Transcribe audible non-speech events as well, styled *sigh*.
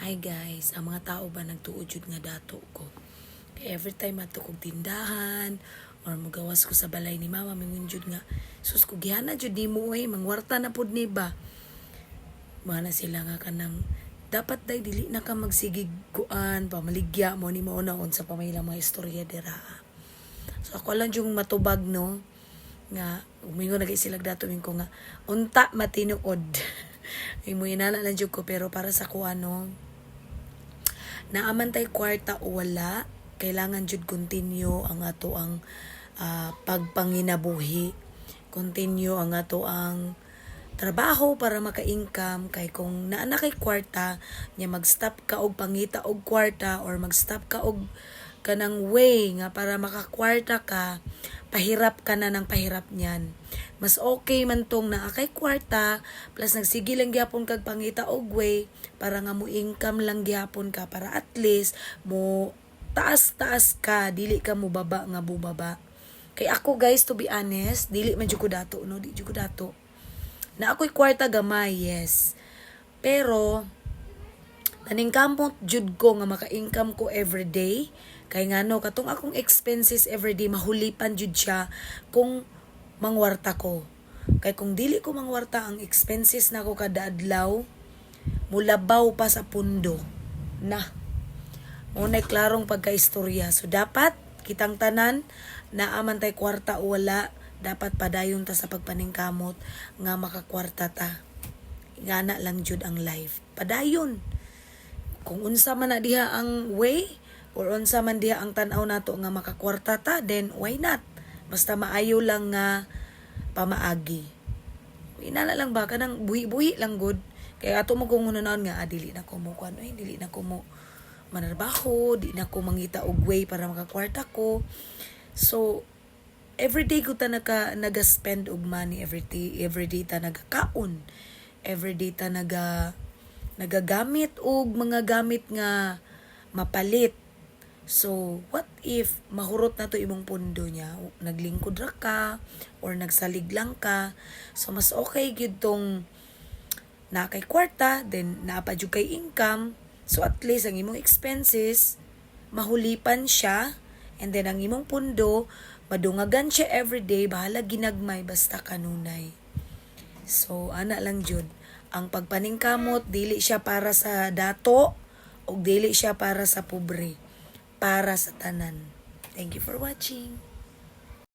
Hi guys, ang mga tao ba nagtuod nga dato ko? Every time ato kog tindahan or mugawas ko sa balay ni mama mingon jud nga sus ko gihana jud nimo eh mangwarta na pud ni ba. Mana sila nga kanang dapat day dili na ka magsigig kuan pamaligya mo ni mo naon sa pamailang mga istorya dira. So ako lang yung matubag no nga umingo na sila dato ko nga unta matinuod. *laughs* Ay mo inana lang jud ko pero para sa kuan no naamantay kwarta o wala, kailangan jud continue ang ato ang ah, pagpanginabuhi. Continue ang ato ang trabaho para maka-income kay kung naa na kay kwarta nya mag-stop ka og pangita og kwarta or mag-stop ka og kanang way nga para makakwarta ka pahirap ka na ng pahirap niyan. Mas okay man tong naa kay kwarta plus nagsige lang gyapon kag pangita og way para nga mo income lang gyapon ka para at least mo taas-taas ka dili ka mo baba nga bubaba kay ako guys to be honest dili man ko dato no? Di ko dato. Na ako'y kwarta gamay yes. Pero Naning kamot jud ko nga maka-income ko everyday. Kay nga no, katong akong expenses everyday mahulipan jud siya kung mangwarta ko. Kay kung dili ko mangwarta ang expenses na ko kada adlaw, mulabaw pa sa pundo. Na. Muna'y klarong pagkaistorya. So dapat kitang tanan na amantay kwarta o wala, dapat padayon ta sa pagpaningkamot nga makakwarta ta. Ngana lang jud ang life. Padayon kung unsa man na diha ang way or unsa man diha ang tan-aw nato nga makakwarta ta then why not? Basta maayo lang nga pamaagi. Inala lang ba? Kanang buhi-buhi lang good. Kaya ato mo kung naon nga ah, dili na ko mo kuan ay dili na ko mo manarbaho di na ko mangita og way para makakwarta ko. So everyday ko ta naka naga-spend og money everyday everyday ta nagakaon everyday ta naga nagagamit og mga gamit nga mapalit. So, what if mahurot na to imong pundo niya? Naglingkod ra ka or nagsalig lang ka. So, mas okay gyud tong na kay kwarta, then naapa jud kay income. So, at least ang imong expenses mahulipan siya and then ang imong pundo madungagan siya everyday bahala ginagmay basta kanunay. So, ana lang jud. Ang pagpaningkamot, dili siya para sa dato, o dili siya para sa pobre. Para sa tanan. Thank you for watching.